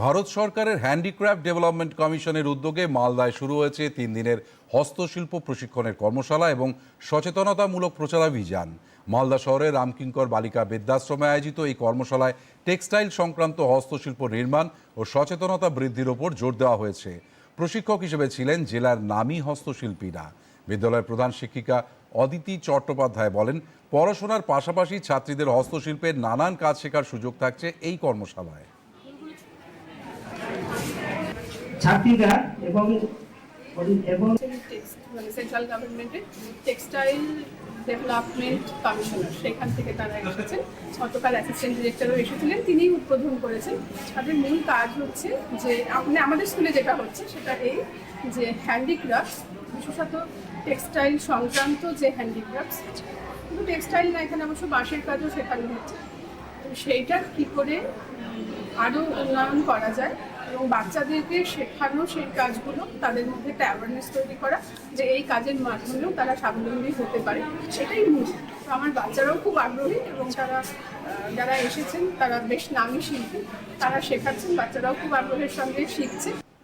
ভারত সরকারের handicraft development কমিশনের উদ্যোগে মালদায় শুরু হয়েছে তিন দিনের হস্তশিল্প প্রশিক্ষণের কর্মশালা এবং সচেতনতামূলক প্রচারাভিযান। মালদা শহরের রামকিঙ্কর বালিকা বৃদ্ধাশ্রমে আয়োজিত এই কর্মশালায় টেক্সটাইল সংক্রান্ত হস্তশিল্প নির্মাণ ও সচেতনতা বৃদ্ধির ওপর জোর দেওয়া হয়েছে। প্রশিক্ষক হিসেবে ছিলেন জেলার নামী হস্তশিল্পীরা। বিদ্যালয়ের প্রধান শিক্ষিকা অদিতি চট্টোপাধ্যায় বলেন, পড়াশোনার পাশাপাশি ছাত্রীদের হস্তশিল্পের নানান কাজ শেখার সুযোগ থাকছে এই কর্মশালায়। ছাত্রীরা এবং এবং মানে সেন্ট্রাল গভর্নমেন্টের টেক্সটাইল ডেভেলপমেন্ট কমিশনার সেখান থেকে তারা এসেছেন। গতকাল অ্যাসিস্ট্যান্ট ডিরেক্টরও এসেছিলেন, তিনিই উদ্বোধন করেছেন। তাদের মূল কাজ হচ্ছে যে আপনি আমাদের স্কুলে যেটা হচ্ছে, সেটা এই যে হ্যান্ডিক্রাফটস বিশেষত টেক্সটাইল সংক্রান্ত যে হ্যান্ডিক্রাফটস কিন্তু টেক্সটাইল না, এখানে অবশ্য বাঁশের কাজও শেখানো হচ্ছে। সেইটা কী করে আরও উন্নয়ন করা যায় এবং বাচ্চাদেরকে শেখানো সেই কাজগুলো, তাদের মধ্যে একটা অ্যাওয়ারনেস তৈরি করা যে এই কাজের মাধ্যমেও তারা স্বাবলম্বী হতে পারে, সেটাই মূল। তো আমার বাচ্চারাও খুব আগ্রহী এবং তারা যারা এসেছেন, তারা বেশ নামী শিল্পী, তারা শেখাচ্ছেন, বাচ্চারাও খুব আগ্রহের সঙ্গে শিখছে।